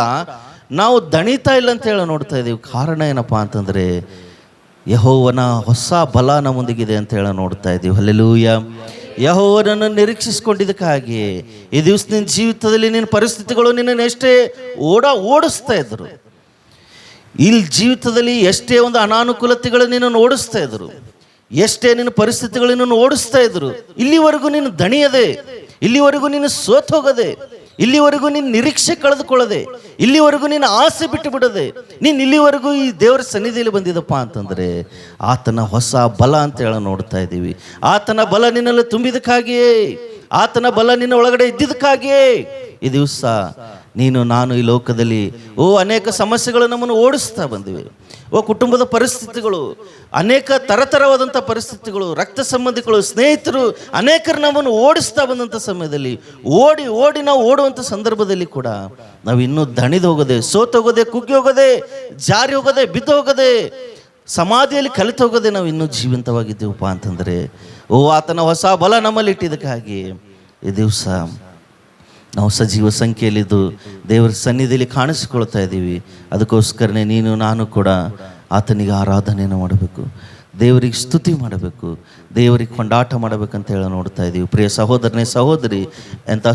ನಾವು ದಣಿತಾ ಇಲ್ಲ ಅಂತ ಹೇಳಿ ನೋಡ್ತಾ ಇದ್ದೀವಿ ಕಾರಣ ಏನಪ್ಪ ಅಂತಂದರೆ, ಯಹೋವನ ಹೊಸ ಬಲ ನಮ್ಮೊಂದಿಗಿದೆ ಅಂತ ಹೇಳಿ ನೋಡ್ತಾ ಇದ್ದೀವಿ ಅಲ್ಲೆಲೂಯ ಯಹೋವನನ್ನು ನಿರೀಕ್ಷಿಸ್ಕೊಂಡಿದ್ದಕ್ಕಾಗಿ ಈ ದಿವಸ ನಿನ್ನ ಜೀವಿತದಲ್ಲಿ ನಿನ್ನ ಪರಿಸ್ಥಿತಿಗಳು ನಿನ್ನನ್ನು ಎಷ್ಟೇ ಓಡ ಓಡಿಸ್ತಾ ಇದ್ರು. ಇಲ್ಲಿ ಜೀವಿತದಲ್ಲಿ ಎಷ್ಟೇ ಒಂದು ಅನಾನುಕೂಲತೆಗಳು ನಿನ್ನನ್ನು ಓಡಿಸ್ತಾ ಇದ್ರು. ಎಷ್ಟೇ ನಿನ್ನ ಪರಿಸ್ಥಿತಿಗಳು ನಿನ್ನನ್ನು ಓಡಿಸ್ತಾ ಇದ್ರು. ಇಲ್ಲಿವರೆಗೂ ನೀನು ದಣಿಯದೆ, ಇಲ್ಲಿವರೆಗೂ ನೀನು ಸೋತ್ ಹೋಗದೆ ಇಲ್ಲಿವರೆಗೂ ನೀನು ನಿರೀಕ್ಷೆ ಕಳೆದುಕೊಳ್ಳದೆ, ಇಲ್ಲಿವರೆಗೂ ನೀನು ಆಸೆ ಬಿಟ್ಟು ಬಿಡದೆ ನೀನು ಇಲ್ಲಿವರೆಗೂ ಈ ದೇವರ ಸನ್ನಿಧಿಯಲ್ಲಿ ಬಂದಿದ್ದಪ್ಪ ಅಂತಂದರೆ ಆತನ ಹೊಸ ಬಲ ಅಂತ ಹೇಳಿ ನೋಡ್ತಾ ಇದ್ದೀವಿ. ಆತನ ಬಲ ನಿನ್ನಲ್ಲಿ ತುಂಬಿದಕ್ಕಾಗಿಯೇ ಆತನ ಬಲ ನಿನ್ನ ಒಳಗಡೆ ಇದ್ದಿದ್ದಕ್ಕಾಗಿಯೇ. ಈ ದಿವಸ ನೀನು, ನಾನು ಈ ಲೋಕದಲ್ಲಿ, ಓ, ಅನೇಕ ಸಮಸ್ಯೆಗಳು ನಮ್ಮನ್ನು ಓಡಿಸ್ತಾ ಬಂದಿವೆ. ಕುಟುಂಬದ ಪರಿಸ್ಥಿತಿಗಳು, ಅನೇಕ ತರತರವಾದಂಥ ಪರಿಸ್ಥಿತಿಗಳು, ರಕ್ತ ಸಂಬಂಧಿಗಳು, ಸ್ನೇಹಿತರು, ಅನೇಕರು ನಮ್ಮನ್ನು ಓಡಿಸ್ತಾ ಬಂದಂಥ ಸಮಯದಲ್ಲಿ, ಓಡಿ ಓಡಿ ನಾವು ಓಡುವಂಥ ಸಂದರ್ಭದಲ್ಲಿ ಕೂಡ ನಾವು ಇನ್ನೂ ದಣಿದು ಹೋಗದೆ ಸೋತೋಗದೆ ಕುಗ್ಗಿ ಹೋಗದೆ, ಜಾರಿ ಹೋಗದೆ, ಬಿದ್ದು ಹೋಗದೆ, ಸಮಾಧಿಯಲ್ಲಿ ಕಲಿತು ಹೋಗದೆ ನಾವು ಇನ್ನೂ ಜೀವಂತವಾಗಿದ್ದೇವಪ್ಪ ಅಂತಂದರೆ, ಓ, ಆತನ ಹೊಸ ಬಲ ನಮ್ಮಲ್ಲಿ ಇಟ್ಟಿದ್ದಕ್ಕಾಗಿ ಈ ದಿವಸ ನಾವು ಸಜೀವ ಸಂಖ್ಯೆಯಲ್ಲಿದ್ದು ದೇವರ ಸನ್ನಿಧಿಯಲ್ಲಿ ಕಾಣಿಸಿಕೊಳ್ತಾ ಇದ್ದೀವಿ. ಅದಕ್ಕೋಸ್ಕರನೇ ನೀನು, ನಾನು ಕೂಡ ಆತನಿಗೆ ಆರಾಧನೆಯನ್ನು ಮಾಡಬೇಕು. ದೇವರಿಗೆ ಸ್ತುತಿ ಮಾಡಬೇಕು. ದೇವರಿಗೆ ಕೊಂಡಾಟ ಮಾಡಬೇಕಂತ ಹೇಳಿ ನೋಡ್ತಾ ಇದ್ದೀವಿ ಪ್ರಿಯ ಸಹೋದರನೇ, ಸಹೋದರಿ, ಎಂಥ